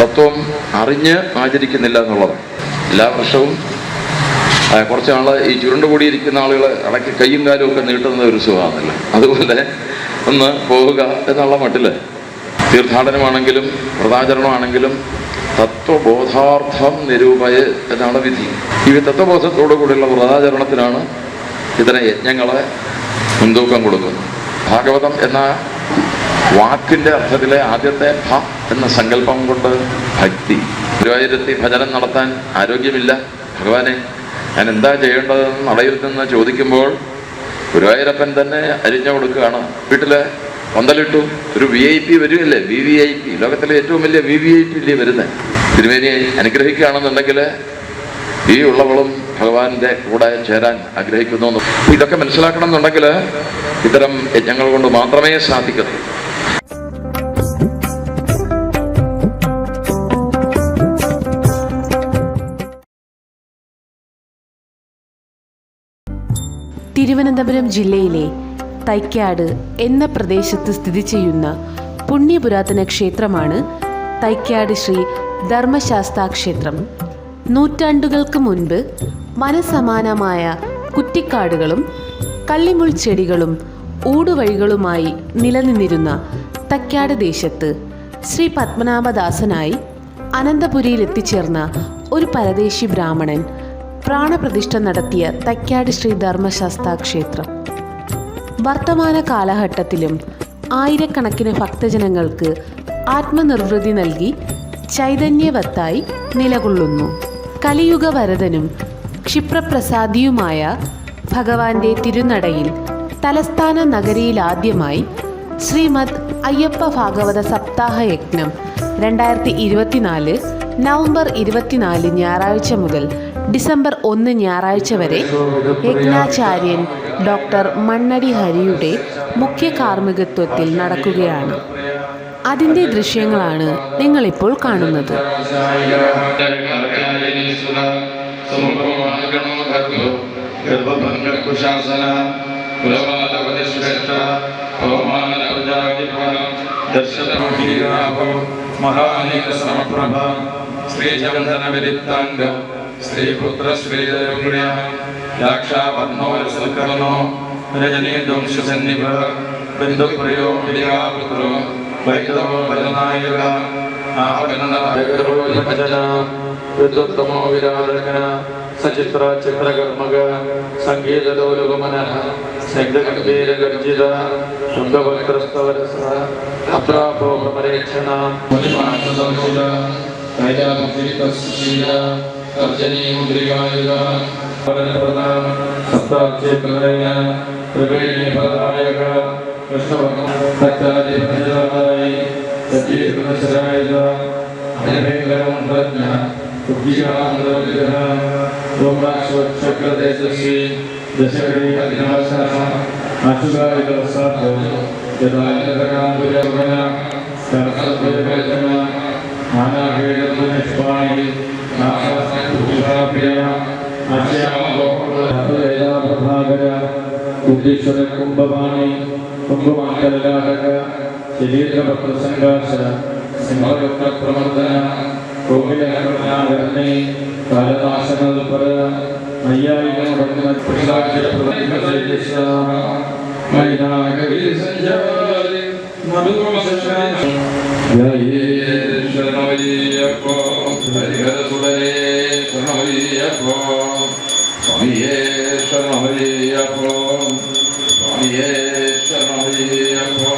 തത്വം അറിഞ്ഞ് ആചരിക്കുന്നില്ല എന്നുള്ളതാണ് എല്ലാ വർഷവും കുറച്ച് നാൾ ഈ ചുരുണ്ട് കൂടിയിരിക്കുന്ന ആളുകൾ ഇടയ്ക്ക് കയ്യും കാലും ഒക്കെ നീട്ടുന്ന ഒരു സുഖമാണല്ലോ. അതുപോലെ ഒന്ന് പോവുക എന്നുള്ള മട്ടിൽ. തീർത്ഥാടനമാണെങ്കിലും വ്രതാചരണമാണെങ്കിലും തത്വബോധാർത്ഥം നിരൂപയ എന്നാണ് വിധി. ഈ തത്വബോധത്തോടു കൂടിയുള്ള വ്രതാചരണത്തിനാണ് ഇത്തരം യജ്ഞങ്ങളെ മുൻതൂക്കം കൊടുക്കുന്നത്. ഭാഗവതം എന്ന വാക്കിന്റെ അർത്ഥത്തിലെ ആദ്യത്തെ ഭ എന്ന സങ്കല്പം കൊണ്ട് ഭക്തി. ഗുരുവായൂരത്തി ഭജനം നടത്താൻ ആരോഗ്യമില്ല. ഭഗവാനെ ഞാൻ എന്താ ചെയ്യേണ്ടതെന്ന് നടയിൽ നിന്ന് ചോദിക്കുമ്പോൾ ഗുരുവായൂരപ്പൻ തന്നെ അരിഞ്ഞു കൊടുക്കുകയാണ്. വീട്ടിലെ പന്തലിട്ടു. ഒരു വി ഐ പി വരുമല്ലേ വി വി ഐ പി ലോകത്തിലെ ഏറ്റവും വലിയ വി വി ഐ പി ഇല്ലേ വരുന്നത് തിരുമേനിയെ അനുഗ്രഹിക്കുകയാണെന്നുണ്ടെങ്കിൽ ഈ ഉള്ളവളും ഭഗവാന്റെ കൂടെ ചേരാൻ ആഗ്രഹിക്കുന്നു. ഇതൊക്കെ മനസ്സിലാക്കണം എന്നുണ്ടെങ്കിൽ ഇത്തരം യജ്ഞങ്ങൾ കൊണ്ട് മാത്രമേ സാധിക്കൂ തിരുവനന്തപുരം ജില്ലയിലെ തൈക്കാട് എന്ന പ്രദേശത്ത് സ്ഥിതി ചെയ്യുന്ന പുണ്യപുരാതന ക്ഷേത്രമാണ് തൈക്കാട് ശ്രീ ധർമ്മശാസ്താ ക്ഷേത്രം. നൂറ്റാണ്ടുകൾക്ക് മുൻപ് മനസമാനമായ കുറ്റിക്കാടുകളും കള്ളിമുൾ ചെടികളും ഊടുവഴികളുമായി നിലനിന്നിരുന്ന തൈക്കാട് ദേശത്ത് ശ്രീ പത്മനാഭദാസനായി അനന്തപുരിയിൽ എത്തിച്ചേർന്ന ഒരു പരദേശി ബ്രാഹ്മണൻ പ്രാണപ്രതിഷ്ഠ നടത്തിയ തൈക്കാട് ശ്രീ ധർമ്മശാസ്താ ക്ഷേത്രം. വർത്തമാന കാലഘട്ടത്തിലും ആയിരക്കണക്കിന് ഭക്തജനങ്ങൾക്ക് ആത്മനിർവൃതി നൽകി ചൈതന്യവത്തായി നിലകൊള്ളുന്നു. കലിയുഗ വരദനും ക്ഷിപ്രപ്രസാദിയുമായ ഭഗവാന്റെ തിരുനടയിൽ തലസ്ഥാന നഗരിയിലാദ്യമായി ശ്രീമദ് അയ്യപ്പ ഭാഗവത സപ്താഹ യജ്ഞം രണ്ടായിരത്തി ഇരുപത്തിനാല് നവംബർ ഇരുപത്തിനാല് ഞായറാഴ്ച മുതൽ ഡിസംബർ ഒന്ന് ഞായറാഴ്ച വരെ യജ്ഞാചാര്യൻ ഡോക്ടർ മണ്ണടി ഹരിയുടെ മുഖ്യ കാർമ്മികത്വത്തിൽ നടക്കുകയാണ്. അതിന്റെ ദൃശ്യങ്ങളാണ് നിങ്ങളിപ്പോൾ കാണുന്നത്. ഗർഭഭംഗകുശാസന മഹാനേക സമപ്രഭ വിരിത്താംഗ श्रीपुत्रश्रीजयगुण्यः दाक्षापन्नो रसकर्णो रजनीदंशसन्निभ बिन्दुप्रियो विलिकापुत्रो वैदवो भजनायक आपननभजन विद्युत्तमो विरारक सचित्र चित्रकर्मग सङ्गीतदौलगमनः शब्दगम्भीरगर्जित शब्दवक्रस्तवरस अप्रापोपरेक्षण मुनिमानसंशुल प्रजापीतशीला ശുദ്ധവക്രസ്തവരസ അത്രാഭോഗപരീക്ഷണ അർജനീമുദ്രികായുക സപ്താക്ഷേത്രയ ത്രിവേണി ഫലദായക കൃഷ്ണഭക്താദിഭജനായി സജീകൃതശരായ അനഭേകരമന്ത്രജ്ഞ ബുദ്ധികാന്തവിഗ്രഹ രോമാശ്വക്ഷക്രദേശസ്വി ദശകടി അധിനാശന അശുകാരികവസാദ യഥാന്തരാംബുരവന സരസ്വതേവചന നാനാഭേദനിഷ്പാണി നാശാപ്രിയ അശ്യാമോഹപ്രഭാകര ബുദ്ധീശ്വര കുംഭവാണി കുംഭമാക്കലാടക ശരീരപത്രസംഘാശ സിംഹഭക്ത പ്രമർദ്ദന കോകിലകരണി കാലനാശനൽപര നയ്യായികം മുടങ്ങുന്ന ശരണമയ്യപ്പോ ഹരിഹരസുടേ ശരണമയ്യപ്പോ സ്വാമിയേ ശരണമയ്യപ്പോ സ്വാമിയേ ശരണമയ്യപ്പോ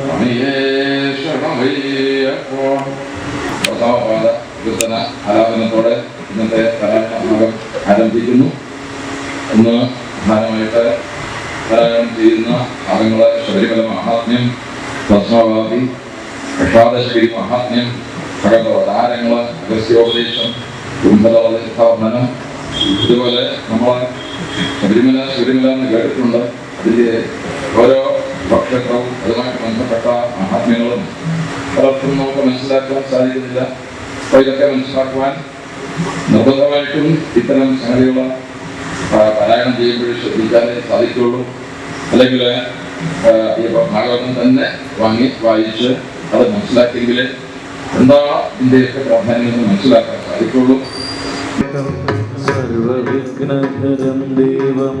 സ്വാമിയേ ശരണമയ്യപ്പോ പ്രതാപാദ കീർത്തന ആലാപനത്തോടെ ഇന്നത്തെ കലാഭാഗം ആരംഭിക്കുന്നു ഇന്ന് പ്രധാനമായിട്ട് പാരായണം ചെയ്യുന്ന ഭാഗങ്ങളെ ശബരിമല മഹാത്മ്യം ഭസ്മവാദി പ്രസാദശ്രീ മഹാത്മ്യം ഭഗവതാരങ്ങൾ അഗസ്യോപദേശം സ്ഥാപനം ഇതുപോലെ നമ്മൾ ശബരിമല ശബരിമല എന്ന് കേട്ടിട്ടുണ്ട്. അതിന്റെ ഓരോ ഭക്ഷണവും അതുമായി ബന്ധപ്പെട്ട മഹാത്മ്യങ്ങളും പലർക്കും നമുക്ക് മനസ്സിലാക്കാൻ സാധിക്കുന്നില്ല. അപ്പോൾ ഇതൊക്കെ മനസ്സിലാക്കുവാൻ നിർബന്ധമായിട്ടും ഇത്തരം സംഗതികൾ പാരായണം ചെയ്യുമ്പോഴും ശ്രദ്ധിക്കാനേ സാധിക്കുള്ളൂ അല്ലെങ്കിൽ ഈ ഭാഗവതം തന്നെ വാങ്ങി വായിച്ച് അത് മനസ്സിലാക്കിയെങ്കിലേ എന്താ ഇതിന്റെയൊക്കെ പ്രാധാന്യം എന്ന് മനസ്സിലാക്കാൻ സാധിക്കുള്ളൂ? സർവവിഘ്നഹരം ദേവം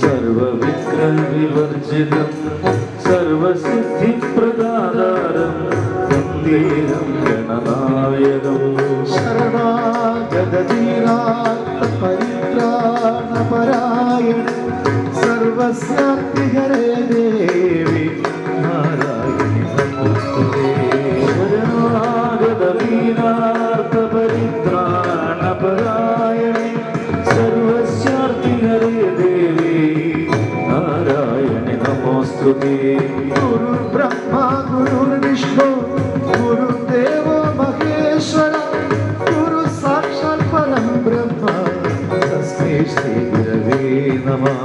സർവവിഘ്നവിവർജിതം സർവസിദ്ധിപ്രദാതാരം ഗംഭീരം ഗണനായകം. പരിത്രാണപരായണ സർവസ്യാഹരേ ദേവി നാരായണി गुरुर्ब्रह्मा गुरुर्विष्णु गुरुदेवो महेश्वर गुरुसाक्षात् परं ब्रह्म तस्मै श्रीगुरवे नमः.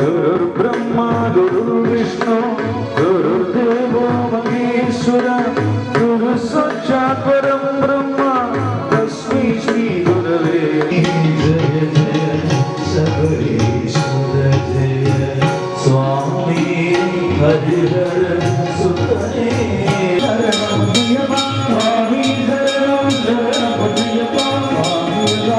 गुरुर्ब्रह्मा गुरुर्विष्णु गुरुदेवो महेश्वर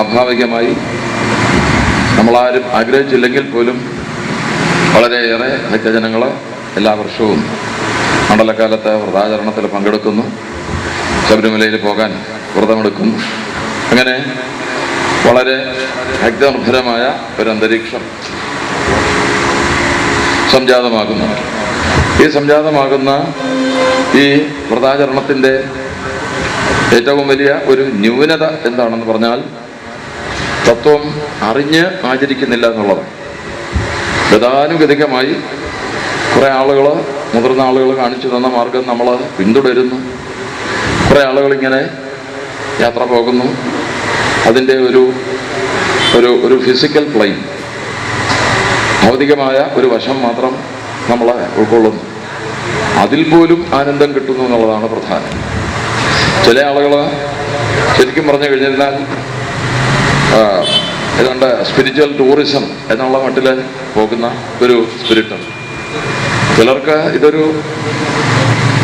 സ്വാഭാവികമായി നമ്മളാരും ആഗ്രഹിച്ചില്ലെങ്കിൽ പോലും വളരെയേറെ ഭക്തജനങ്ങൾ എല്ലാ വർഷവും മണ്ഡലകാലത്ത് വ്രതാചരണത്തിൽ പങ്കെടുക്കുന്നു. ശബരിമലയിൽ പോകാൻ വ്രതമെടുക്കുന്നു. അങ്ങനെ വളരെ ഭക്തനിർഭരമായ ഒരു അന്തരീക്ഷം സംജാതമാകുന്നു. ഈ സംജാതമാകുന്ന ഈ വ്രതാചരണത്തിന്റെ ഏറ്റവും വലിയ ഒരു ന്യൂനത എന്താണെന്ന് പറഞ്ഞാൽ തത്വം അറിഞ്ഞ് ആചരിക്കുന്നില്ല എന്നുള്ളതാണ് ഗതാനുഗതികമായി കുറേ ആളുകൾ മുതിർന്ന ആളുകൾ കാണിച്ചു തന്ന മാർഗം നമ്മൾ പിന്തുടരുന്നു. കുറേ ആളുകൾ ഇങ്ങനെ യാത്ര പോകുന്നു. അതിന്റെ ഒരു ഒരു ഒരു ഫിസിക്കൽ പ്ലെയിൻ ഭൗതികമായ ഒരു വശം മാത്രം നമ്മൾ ഉൾക്കൊള്ളുന്നു. അതിൽ പോലും ആനന്ദം കിട്ടുന്നു എന്നുള്ളതാണ് പ്രധാനം. ചില ആളുകൾ ശരിക്കും പറഞ്ഞു കഴിഞ്ഞിരുന്നാൽ ഏതാണ്ട് സ്പിരിച്വൽ ടൂറിസം എന്നുള്ള മട്ടിൽ പോകുന്ന ഒരു സ്പിരിറ്റുണ്ട് ചിലർക്ക് ഇതൊരു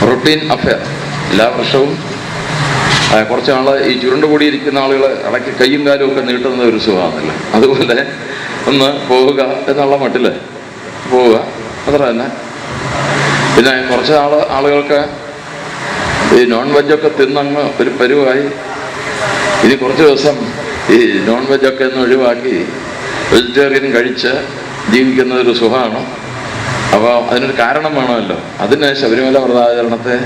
റൊട്ടീൻ അഫയർ എല്ലാ വർഷവും കുറച്ച് നാൾ ഈ ചുരുണ്ട് കൂടിയിരിക്കുന്ന ആളുകൾ ഇടയ്ക്ക് കൈയും കാലും ഒക്കെ നീട്ടുന്ന ഒരു സുഖമാണല്ലോ. അതുപോലെ ഒന്ന് പോവുക എന്നുള്ള മട്ടിൽ പോവുക. അത്ര തന്നെ. പിന്നെ കുറച്ച് ആൾ ആളുകൾക്ക് ഈ നോൺ വെജൊക്കെ തിന്നങ്ങ് ഒരു പരുവായി. ഇനി കുറച്ച് ദിവസം ഈ നോൺ വെജൊക്കെ ഒന്ന് ഒഴിവാക്കി വെജിറ്റേറിയൻ കഴിച്ച് ജീവിക്കുന്ന ഒരു സുഖമാണ്. അപ്പോൾ അതിനൊരു കാരണം വേണമല്ലോ. അതിന് ശബരിമല വ്രതാചരണത്തെ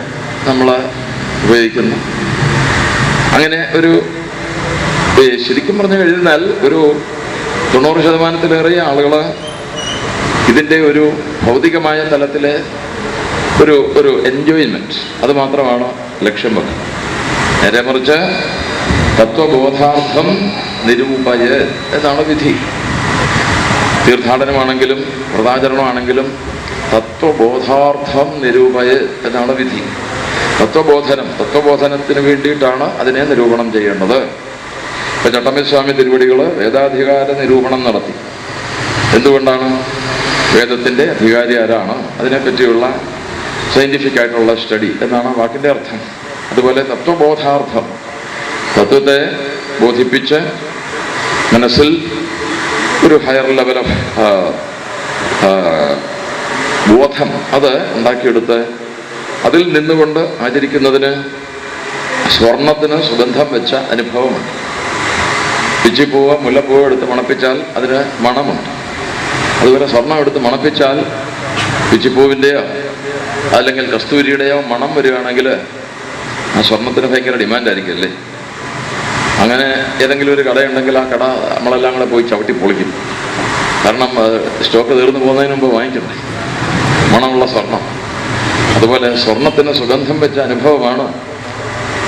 നമ്മൾ ഉപയോഗിക്കുന്നു. അങ്ങനെ ഒരു ശരിക്കും പറഞ്ഞു കഴിഞ്ഞാൽ ഒരു തൊണ്ണൂറ് ശതമാനത്തിലേറെ ആളുകൾ ഇതിന്റെ ഒരു ഭൗതികമായ തലത്തിലെ ഒരു ഒരു എൻജോയ്മെന്റ് അത് മാത്രമാണ് ലക്ഷ്യം വെക്കുന്നത്. നേരെ മറിച്ച് തത്വബോധാർത്ഥം നിരൂപയ എന്നാണ് വിധി. തീർത്ഥാടനമാണെങ്കിലും വ്രതാചരണമാണെങ്കിലും തത്വബോധാർത്ഥം നിരൂപയ എന്നാണ് വിധി. തത്വബോധനം തത്വബോധനത്തിന് വേണ്ടിയിട്ടാണ് അതിനെ നിരൂപണം ചെയ്യേണ്ടത്. ഇപ്പൊ ചട്ടമ്പിസ്വാമി തിരുവടികൾ വേദാധികാര നിരൂപണം നടത്തി. എന്തുകൊണ്ടാണ്? വേദത്തിന്റെ അധികാരി ആരാണ്? അതിനെപ്പറ്റിയുള്ള സയന്റിഫിക് ആയിട്ടുള്ള സ്റ്റഡി എന്നാണ് വാക്കിന്റെ അർത്ഥം. അതുപോലെ തത്വബോധാർത്ഥം തത്വത്തെ ബോധിപ്പിച്ച് മനസ്സിൽ ഒരു ഹയർ ലെവൽ ഓഫ് ബോധം അത് ഉണ്ടാക്കിയെടുത്ത് അതിൽ നിന്നുകൊണ്ട് ആചരിക്കുന്നതിന് സ്വർണത്തിന് സുഗന്ധം വെച്ച അനുഭവമുണ്ട്. പിച്ചിപ്പൂവ് മുല്ലപ്പൂവ് എടുത്ത് മണപ്പിച്ചാൽ അതിന് മണമുണ്ട്. അതുപോലെ സ്വർണം എടുത്ത് മണപ്പിച്ചാൽ പിച്ചിപ്പൂവിന്റെയോ അല്ലെങ്കിൽ കസ്തൂരിയുടെയോ മണം വരികയാണെങ്കിൽ ആ സ്വർണത്തിന് ഭയങ്കര ഡിമാൻഡായിരിക്കും അല്ലേ? അങ്ങനെ ഏതെങ്കിലും ഒരു കടയുണ്ടെങ്കിൽ ആ കട നമ്മളെല്ലാം കൂടെ പോയി ചവിട്ടി പൊളിക്കും. കാരണം സ്റ്റോക്ക് തീർന്നു പോകുന്നതിന് മുമ്പ് വാങ്ങിക്കണ്ടേ? മണമുള്ള സ്വർണം. അതുപോലെ സ്വർണത്തിന് സുഗന്ധം വെച്ച അനുഭവമാണ്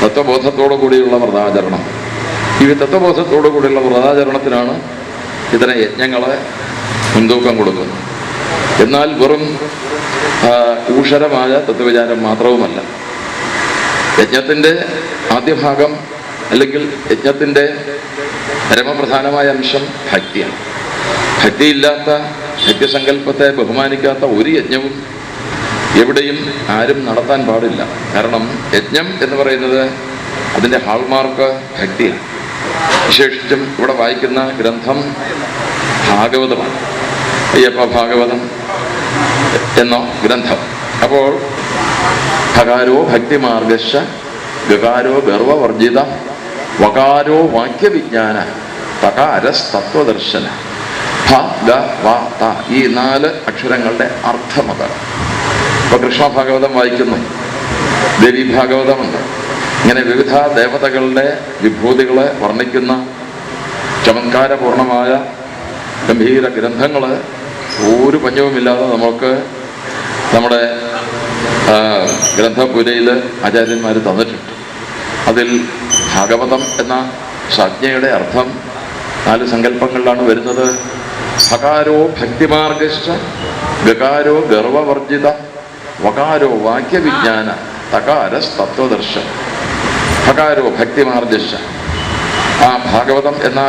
തത്വബോധത്തോടു കൂടിയുള്ള വ്രതാചരണം. ഈ തത്വബോധത്തോടു കൂടിയുള്ള വ്രതാചരണത്തിനാണ് ഇത്തരം യജ്ഞങ്ങളെ മുൻതൂക്കം കൊടുക്കുന്നത്. എന്നാൽ വെറും ഊഷരമായ തത്വവിചാരം മാത്രവുമല്ല. യജ്ഞത്തിന്റെ ആദ്യ ഭാഗം അല്ലെങ്കിൽ യജ്ഞത്തിന്റെ പരമപ്രധാനമായ അംശം ഭക്തിയാണ്. ഭക്തിയില്ലാത്ത ഭക്തിസങ്കല്പത്തെ ബഹുമാനിക്കാത്ത ഒരു യജ്ഞവും എവിടെയും ആരും നടത്താൻ പാടില്ല. കാരണം യജ്ഞം എന്ന് പറയുന്നത് അതിന്റെ ഹാൾമാർക്ക് ഭക്തിയാണ്. വിശേഷിച്ചും ഇവിടെ വായിക്കുന്ന ഗ്രന്ഥം ഭാഗവതമാണ്. അയ്യപ്പ ഭാഗവതം എന്ന ഗ്രന്ഥം. അപ്പോൾ ഭകാരോ ഭക്തിമാർഗശ ഗകാരോ ഗർവവർജിത വകാരോ വാക്യവിജ്ഞാന തകാരസ് തത്വദർശന ഈ നാല് അക്ഷരങ്ങളുടെ അർത്ഥം അതാണ് ഇപ്പൊ കൃഷ്ണ ഭാഗവതം വായിക്കുന്നു. ദേവി ഭാഗവതമുണ്ട് ഇങ്ങനെ വിവിധ ദേവതകളുടെ വിഭൂതികളെ വർണിക്കുന്ന ചമത്കാരപൂർണമായ ഗംഭീര ഗ്രന്ഥങ്ങൾ ഒരു പഞ്ഞവുമില്ലാതെ നമുക്ക് നമ്മുടെ ഗ്രന്ഥപുരയിൽ ആചാര്യന്മാർ തന്നിട്ടുണ്ട്. അതിൽ ഭാഗവതം എന്ന സംജ്ഞയുടെ അർത്ഥം നാല് സങ്കല്പങ്ങളിലാണ് വരുന്നത്. ഭകാരോ ഭക്തിമാർഗശ്ച ഗകാരോ ഗർവവർജിത വകാരോ വാക്യവിജ്ഞാന തകാരസ് തത്വദർശ ഭകാരോ ഭക്തിമാർഗശ്ച. ആ ഭാഗവതം എന്ന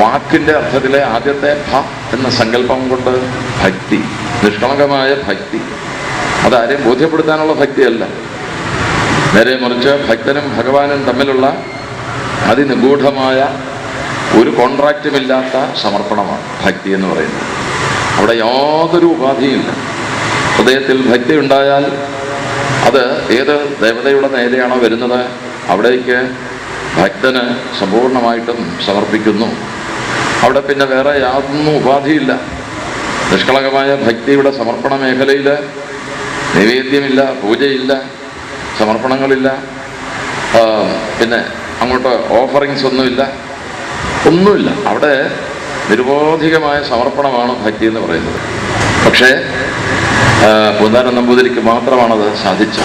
വാക്കിന്റെ അർത്ഥത്തിലെ ആദ്യത്തെ ഭ എന്ന സങ്കല്പം കൊണ്ട് ഭക്തി നിഷ്കളങ്കമായ ഭക്തി. അതാരെയും ബോധ്യപ്പെടുത്താനുള്ള ഭക്തിയല്ല. നേരെ മറിച്ച് ഭക്തനും ഭഗവാനും തമ്മിലുള്ള അതിനിഗൂഢമായ ഒരു കോൺട്രാക്റ്റുമില്ലാത്ത സമർപ്പണമാണ് ഭക്തി എന്ന് പറയുന്നത്. അവിടെ യാതൊരു ഉപാധിയില്ല. ഹൃദയത്തിൽ ഭക്തി ഉണ്ടായാൽ അത് ഏത് ദേവതയുടെ നേരെയാണോ വരുന്നത് അവിടേക്ക് ഭക്തന് സമ്പൂർണമായിട്ടും സമർപ്പിക്കുന്നു. അവിടെ പിന്നെ വേറെ യാതൊന്നും ഉപാധിയില്ല. നിഷ്കളങ്കമായ ഭക്തിയുടെ സമർപ്പണ മേഖലയിൽ നൈവേദ്യമില്ല പൂജയില്ല. സമർപ്പണങ്ങളില്ല. പിന്നെ അങ്ങോട്ട് ഓഫറിങ്സ് ഒന്നുമില്ല. ഒന്നുമില്ല. അവിടെ നിരുബോധികമായ സമർപ്പണമാണ് ഭക്തി എന്ന് പറയുന്നത്. പക്ഷേ പൂന്താനം നമ്പൂതിരിക്ക് മാത്രമാണത് സാധിച്ചത്.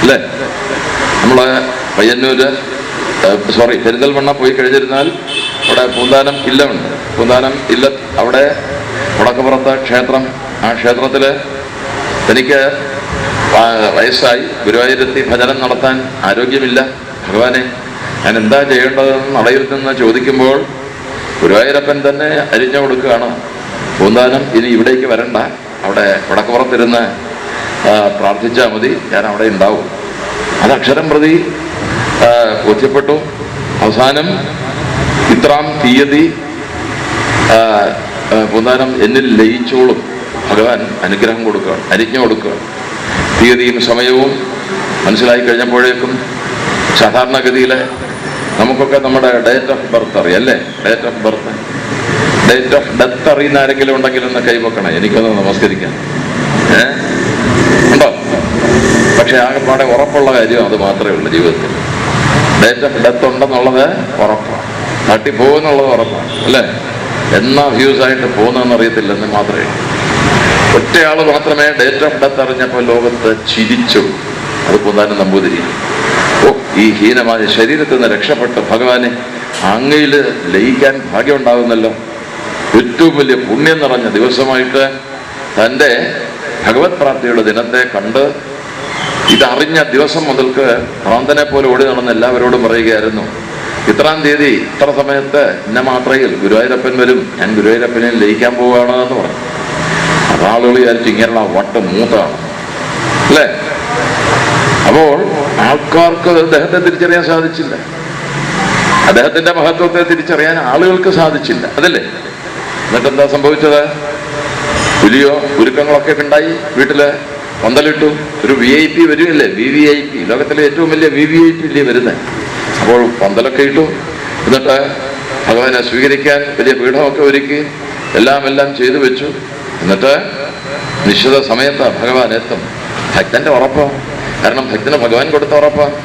അല്ലേ? നമ്മൾ പയ്യന്നൂര് സോറി പെരിന്തൽമണ്ണ പോയി കഴിഞ്ഞിരുന്നാൽ അവിടെ പൂന്താനം ഇല്ലമുണ്ട്. പൂന്താനം ഇല്ല അവിടെ വടക്കുപുറത്ത് ക്ഷേത്രം ആ ക്ഷേത്രത്തിൽ എനിക്ക് വ- വയസ്സായി. ഗുരുവായൂരത്തി ഭജനം നടത്താൻ ആരോഗ്യമില്ല. ഭഗവാനെ ഞാൻ എന്താ ചെയ്യേണ്ടതെന്ന് നടയിൽ നിന്ന് ചോദിക്കുമ്പോൾ ഗുരുവായൂരപ്പൻ തന്നെ അരിഞ്ഞു കൊടുക്കുകയാണ്. പൂന്താനം ഇനി ഇവിടേക്ക് വരണ്ട. അവിടെ വടക്കുപുറത്തിരുന്ന് പ്രാർത്ഥിച്ചാൽ മതി. ഞാൻ അവിടെ ഉണ്ടാവും. അത് അക്ഷരം പ്രതി ബോധ്യപ്പെട്ടു. അവസാനം ഇത്രാം തീയതി പൂന്താനം എന്നിൽ ലയിച്ചോളും. ഭഗവാൻ അനുഗ്രഹം കൊടുക്കുകയാണ് അരിഞ്ഞു കൊടുക്കുകയാണ്. തീയതിയും സമയവും മനസ്സിലായി കഴിഞ്ഞപ്പോഴേക്കും സാധാരണഗതിയിൽ നമുക്കൊക്കെ നമ്മുടെ ഡേറ്റ് ഓഫ് ബർത്ത് അറിയാം അല്ലേ? Date of birth date of death അറിയുന്ന ആരെങ്കിലും ഉണ്ടെങ്കിൽ ഒന്ന് കൈവെക്കണേ. എനിക്കൊന്ന് നമസ്കരിക്കാം. ഏ? ഉണ്ടോ? പക്ഷെ ആകെപ്പാടെ ഉറപ്പുള്ള കാര്യം അത് മാത്രമേ ഉള്ളൂ ജീവിതത്തിൽ. ഡേറ്റ് ഓഫ് ഡെത്ത് ഉണ്ടെന്നുള്ളത് ഉറപ്പാണ്. തട്ടിപ്പോകുന്നുള്ളത് ഉറപ്പാണ് അല്ലേ? എന്നാ വ്യൂസ് ആയിട്ട് പോകുന്നതെന്ന് അറിയത്തില്ലെന്ന് മാത്രമേ. ഒറ്റയാൾ മാത്രമേ ഡേറ്റ അറിഞ്ഞപ്പോൾ ലോകത്ത് ചിരിച്ചു അത് പൂന്താനം നമ്പൂതിരി ഓ ഈ ഹീനമായ ശരീരത്തിൽ നിന്ന് രക്ഷപ്പെട്ട് ഭഗവാനെ അങ്ങയിൽ ലയിക്കാൻ ഭാഗ്യമുണ്ടാകുന്നല്ലോ. ഏറ്റവും വലിയ പുണ്യം നിറഞ്ഞ ദിവസമായിട്ട് തന്റെ ഭഗവത് പ്രാപ്തിയുടെ ദിനത്തെ കണ്ട് ഇതറിഞ്ഞ ദിവസം മുതൽക്ക് ഭ്രാന്തനെ പോലെ ഓടി നടന്ന് എല്ലാവരോടും പറയുകയായിരുന്നു. ഇത്രാം തീയതി ഇത്ര സമയത്ത് ഇന്ന മാത്രയിൽ ഗുരുവായൂരപ്പൻ വരും ഞാൻ ഗുരുവായൂരപ്പനെ ലയിക്കാൻ പോവുകയാണ് എന്ന് പറഞ്ഞു. അതാളുകൾ വിചാരിച്ചു ഇങ്ങനെയുള്ള വട്ടം മൂത്താണ്. അല്ലേ? അപ്പോൾ ആൾക്കാർക്ക് അദ്ദേഹത്തെ തിരിച്ചറിയാൻ സാധിച്ചില്ല. അദ്ദേഹത്തിന്റെ മഹത്വത്തെ തിരിച്ചറിയാൻ ആളുകൾക്ക് സാധിച്ചില്ല. അതല്ലേ? എന്നിട്ട് എന്താ സംഭവിച്ചത്? പുലിയോ ഒരുക്കങ്ങളൊക്കെ ഉണ്ടായി വീട്ടിൽ. പന്തലിട്ടു. ഒരു വി ഐ പി വരികയല്ലേ? വി വി ഐ പി ലോകത്തിലെ ഏറ്റവും വലിയ വി വി ഐ പി ഇല്ലേ വരുന്നത്? അപ്പോൾ പന്തലൊക്കെ ഇട്ടു. എന്നിട്ട് ഭഗവാനെ സ്വീകരിക്കാൻ വലിയ പീഠമൊക്കെ ഒരുക്കി. എല്ലാം എല്ലാം ചെയ്തു വെച്ചു. എന്നിട്ട് നിശ്ചിത സമയത്ത് ഭഗവാൻ എത്തും. ഭക്തന്റെ ഉറപ്പാണ് കാരണം ഭക്തന് ഭഗവാൻ കൊടുത്ത ഉറപ്പാണ്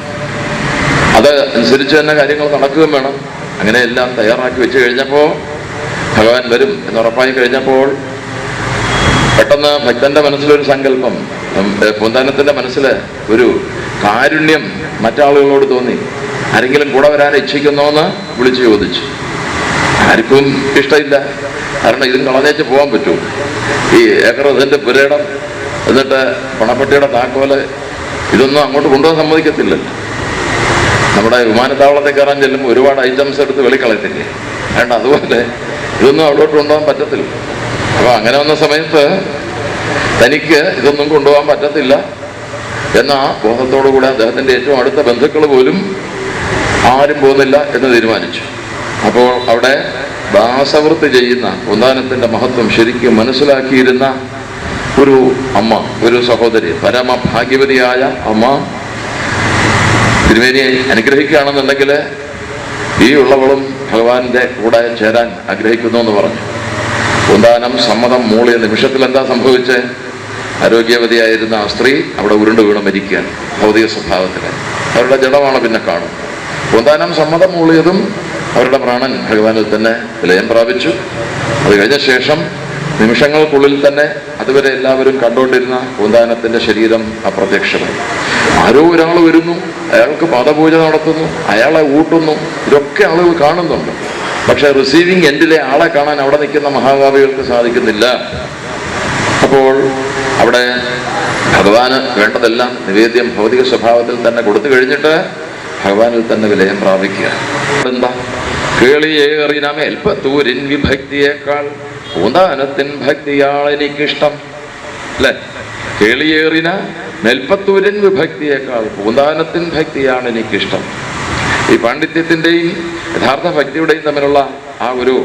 അത് അനുസരിച്ച് തന്നെ കാര്യങ്ങൾ നടക്കുകയും വേണം. അങ്ങനെ എല്ലാം തയ്യാറാക്കി വെച്ച് കഴിഞ്ഞപ്പോൾ ഭഗവാൻ വരും എന്ന് ഉറപ്പായി കഴിഞ്ഞപ്പോൾ പെട്ടെന്ന് ഭക്തന്റെ മനസ്സിലൊരു സങ്കല്പം പൂന്താനത്തിന്റെ മനസ്സിൽ ഒരു കാരുണ്യം മറ്റാളുകളോട് തോന്നി. ആരെങ്കിലും കൂടെ വരാൻ ഇച്ഛിക്കുന്നോ എന്ന് വിളിച്ചു ചോദിച്ചു. ആർക്കും ഇഷ്ടമില്ല. കാരണം ഇതും കളഞ്ഞേച്ച് പോകാൻ പറ്റൂ. ഈ ഏക്കറസിന്റെ പുരയിടം എന്നിട്ട് പണപ്പെട്ടിയുടെ താക്കോൽ ഇതൊന്നും അങ്ങോട്ട് കൊണ്ടുപോകാൻ സമ്മതിക്കത്തില്ല. നമ്മുടെ വിമാനത്താവളത്തിൽ കയറാൻ ചെല്ലുമ്പോൾ ഒരുപാട് ഐറ്റംസ് എടുത്ത് വെളിക്കളയത്തില്ലേ? വേണ്ട അതുപോലെ ഇതൊന്നും അവിടോട്ട് കൊണ്ടുപോകാൻ പറ്റത്തില്ല. അപ്പൊ അങ്ങനെ വന്ന സമയത്ത് തനിക്ക് ഇതൊന്നും കൊണ്ടുപോകാൻ പറ്റത്തില്ല എന്ന ബോധത്തോടു കൂടെ അദ്ദേഹത്തിന്റെ ഏറ്റവും അടുത്ത ബന്ധുക്കൾ പോലും ആരും പോകുന്നില്ല എന്ന് തീരുമാനിച്ചു. അപ്പോൾ അവിടെ ദാസവൃത്തി ചെയ്യുന്ന ഉദാനത്തിന്റെ മഹത്വം ശരിക്കും മനസ്സിലാക്കിയിരുന്ന ഒരു അമ്മ ഒരു സഹോദരി പരമഭാഗ്യവതിയായ അമ്മ. തിരുമേനിയെ അനുഗ്രഹിക്കുകയാണെന്നുണ്ടെങ്കിൽ ഈ ഉള്ളവളും ഭഗവാന്റെ കൂടെ ചേരാൻ ആഗ്രഹിക്കുന്നു എന്ന് പറഞ്ഞു. ഉന്താനം സമ്മതം മൂളിയ നിമിഷത്തിൽ എന്താ സംഭവിച്ച്? ആരോഗ്യവതിയായിരുന്ന ആ സ്ത്രീ അവിടെ ഉരുണ്ട് വീണ് മരിക്കുകയാണ് ഭൗതിക സ്വഭാവത്തിന് അവരുടെ ജഡമാണ് പിന്നെ കാണും ഉന്താനം സമ്മതം മൂളിയതും അവരുടെ പ്രാണൻ ഭഗവാനിൽ തന്നെ വിലയം പ്രാപിച്ചു. അത് കഴിഞ്ഞ ശേഷം നിമിഷങ്ങൾക്കുള്ളിൽ തന്നെ അതുവരെ എല്ലാവരും കണ്ടുകൊണ്ടിരുന്ന കൂന്താനത്തിന്റെ ശരീരം അപ്രത്യക്ഷമായി. ആരോ ഒരാൾ വരുന്നു അയാൾക്ക് പാദപൂജ നടത്തുന്നു അയാളെ ഊട്ടുന്നു. ഇതൊക്കെ ആളുകൾ കാണുന്നുണ്ട്. പക്ഷെ റിസീവിങ് എൻഡിലെ ആളെ കാണാൻ അവിടെ നിൽക്കുന്ന മഹാകാവികൾക്ക് സാധിക്കുന്നില്ല. അപ്പോൾ അവിടെ ഭഗവാന് വേണ്ടതെല്ലാം നിവേദ്യം ഭൗതിക സ്വഭാവത്തിൽ തന്നെ കൊടുത്തു കഴിഞ്ഞിട്ട് ഭഗവാനിൽ തന്നെ വിലയം പ്രാപിക്കുക. എന്താ കേളിയേറിന മേൽപ്പത്തൂരിൻ വിഭക്തിയേക്കാൾ പൂന്താനത്തിൻ ഭക്തിയാൾ എനിക്കിഷ്ടം. അല്ലെ? കേളിയേറിന നെൽപ്പത്തൂരൻ വിഭക്തിയേക്കാൾ പൂന്താനത്തിൻ ഭക്തിയാണ് എനിക്കിഷ്ടം. ഈ പാണ്ഡിത്യത്തിന്റെയും യഥാർത്ഥ ഭക്തിയുടെയും തമ്മിലുള്ള ആ ഒരു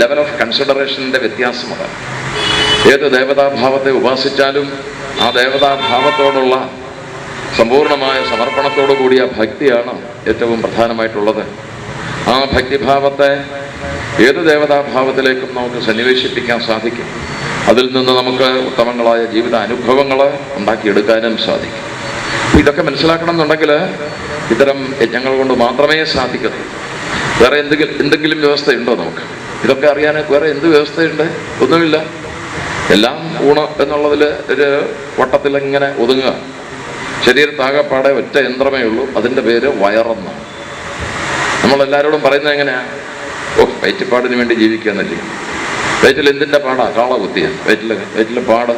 ലെവൽ ഓഫ് കൺസിഡറേഷന്റെ വ്യത്യാസം അതാണ് ഏത് ദേവതാഭാവത്തെ ഉപാസിച്ചാലും ആ ദേവതാഭാവത്തോടുള്ള സമ്പൂർണമായ സമർപ്പണത്തോടു കൂടിയ ഭക്തിയാണ് ഏറ്റവും പ്രധാനമായിട്ടുള്ളത്. ആ ഭക്തിഭാവത്തെ ഏത് ദേവതാഭാവത്തിലേക്കും നമുക്ക് സന്നിവേശിപ്പിക്കാൻ സാധിക്കും. അതിൽ നിന്ന് നമുക്ക് ഉത്തമങ്ങളായ ജീവിത അനുഭവങ്ങൾ ഉണ്ടാക്കിയെടുക്കാനും സാധിക്കും. ഇതൊക്കെ മനസ്സിലാക്കണം എന്നുണ്ടെങ്കിൽ ഇത്തരം യജ്ഞങ്ങൾ കൊണ്ട് മാത്രമേ സാധിക്കത്തുള്ളൂ. വേറെ എന്തെങ്കിലും എന്തെങ്കിലും വ്യവസ്ഥയുണ്ടോ നമുക്ക്? ഇതൊക്കെ അറിയാൻ വേറെ എന്ത് വ്യവസ്ഥയുണ്ട്? ഒന്നുമില്ല. എല്ലാം ഊണ് എന്നുള്ളതിൽ ഒരു വട്ടത്തിൽ ഇങ്ങനെ ഒതുങ്ങുക. ശരീരത്താകപ്പാടെ ഒറ്റ യന്ത്രമേ ഉള്ളൂ. അതിന്റെ പേര് വയറെന്ന് നമ്മളെല്ലാവരോടും പറയുന്നത് എങ്ങനെയാ? ഓ വയറ്റിപ്പാടിന് വേണ്ടി ജീവിക്കാന്നല്ലേ വയറ്റിൽ എന്തിന്റെ പാടാ? കാള കുത്തിയ. വയറ്റിൽ വയറ്റിലെ പാട്.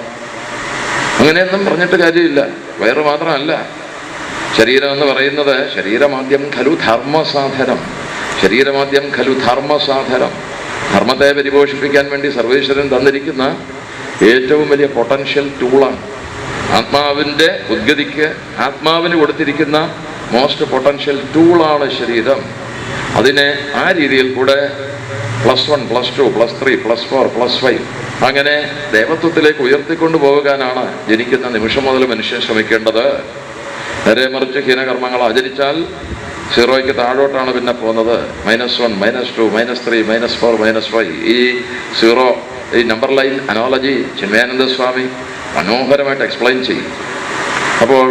അങ്ങനെയൊന്നും പറഞ്ഞിട്ട് കാര്യമില്ല. വയറ് മാത്രമല്ല. ശരീരം എന്ന് പറയുന്നത് ശരീരമാദ്യം ഖലു ധർമ്മസാധനം. ശരീരമാദ്യം ഖലു ധർമ്മസാധനം. ധർമ്മത്തെ പരിപോഷിപ്പിക്കാൻ വേണ്ടി സർവേശ്വരൻ തന്നിരിക്കുന്ന ഏറ്റവും വലിയ പൊട്ടൻഷ്യൽ ടൂളാണ് ആത്മാവിന്റെ ഉദ്ഗതിക്ക് ആത്മാവിന് കൊടുത്തിരിക്കുന്ന മോസ്റ്റ് പൊട്ടൻഷ്യൽ ടൂളാണ് ശരീരം. അതിനെ ആ രീതിയിൽ കൂടെ plus one plus two plus three plus four plus five അങ്ങനെ ദേവത്വത്തിലേക്ക് ഉയർത്തിക്കൊണ്ടു പോകാനാണ് ജനിക്കുന്ന നിമിഷം മുതൽ മനുഷ്യൻ ശ്രമിക്കേണ്ടത്. നേരെ മറിച്ച് ഹീനകർമ്മങ്ങൾ ആചരിച്ചാൽ സീറോയ്ക്ക് താഴോട്ടാണ് പിന്നെ പോകുന്നത്. Minus one minus two minus three minus four minus five. ഈ സീറോ ഈ number line analogy Chinmayananda Swami മനോഹരമായിട്ട് എക്സ്പ്ലെയിൻ ചെയ്യും. അപ്പോൾ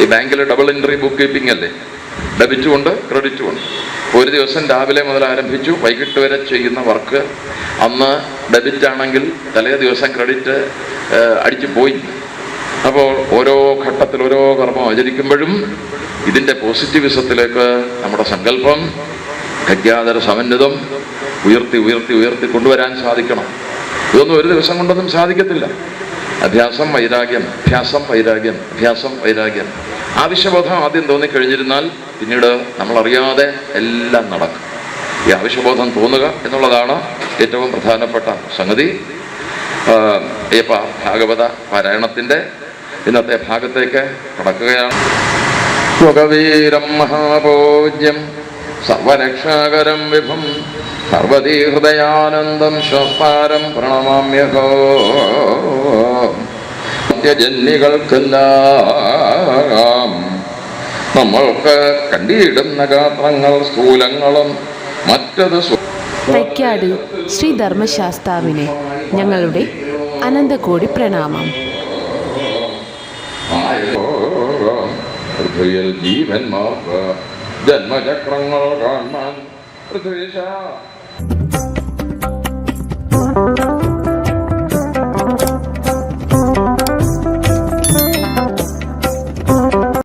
ഈ ബാങ്കിൽ ഡബിൾ എൻട്രി ബുക്ക് കീപ്പിംഗ് അല്ലേ? ഡെബിറ്റും ഉണ്ട് ക്രെഡിറ്റും ഉണ്ട്. ഒരു ദിവസം രാവിലെ മുതൽ ആരംഭിച്ചു. വൈകിട്ട് വരെ ചെയ്യുന്ന വർക്ക് അന്ന് ഡെബിറ്റ് ആണെങ്കിൽ തലേ ദിവസം ക്രെഡിറ്റ് അടിച്ചു പോയി അപ്പോൾ ഓരോ ഘട്ടത്തിൽ ഓരോ കർമ്മം ആചരിക്കുമ്പോഴും ഇതിന്റെ പോസിറ്റിവിസത്തിലേക്ക് നമ്മുടെ സങ്കല്പം ഗജ്ഞാതര സമന്വിതം ഉയർത്തി ഉയർത്തി ഉയർത്തി കൊണ്ടുവരാൻ സാധിക്കണം. ഇതൊന്നും ഒരു ദിവസം കൊണ്ടൊന്നും സാധിക്കത്തില്ല. അഭ്യാസം വൈരാഗ്യം അഭ്യാസം വൈരാഗ്യം അഭ്യാസം വൈരാഗ്യം. ആവശ്യബോധം ആദ്യം തോന്നിക്കഴിഞ്ഞിരുന്നാൽ പിന്നീട് നമ്മൾ അറിയാതെ എല്ലാം നടക്കും. ഈ ആവശ്യബോധം തോന്നുക എന്നുള്ളതാണ് ഏറ്റവും പ്രധാനപ്പെട്ട സംഗതി. അയ്യപ്പ ഭാഗവത പാരായണത്തിന്റെ ഇന്നത്തെ ഭാഗത്തേക്ക് കടക്കുകയാണ്. സ്വകവീരം മഹാപൂജ്യം സർവരക്ഷാകരം വിഭം സർവതീ ഹൃദയാനന്ദം ശ്വസ്താരം പ്രണമാമ്യഹോ. ജന്മികൾക്കെല്ലാം നമ്മൾക്ക് കണ്ടിടുന്ന ഗാത്രങ്ങൾ സ്ഥൂലങ്ങളും മറ്റത് തൈക്കാട് ശ്രീ ധർമ്മശാസ്താവിന് ഞങ്ങളുടെ അനന്തകോടി പ്രണാമം. പൃഥ്വിയിൽ ജീവന്മാർക്ക് ജന്മചക്രങ്ങൾ കാണാൻ പൃഥ്വീശ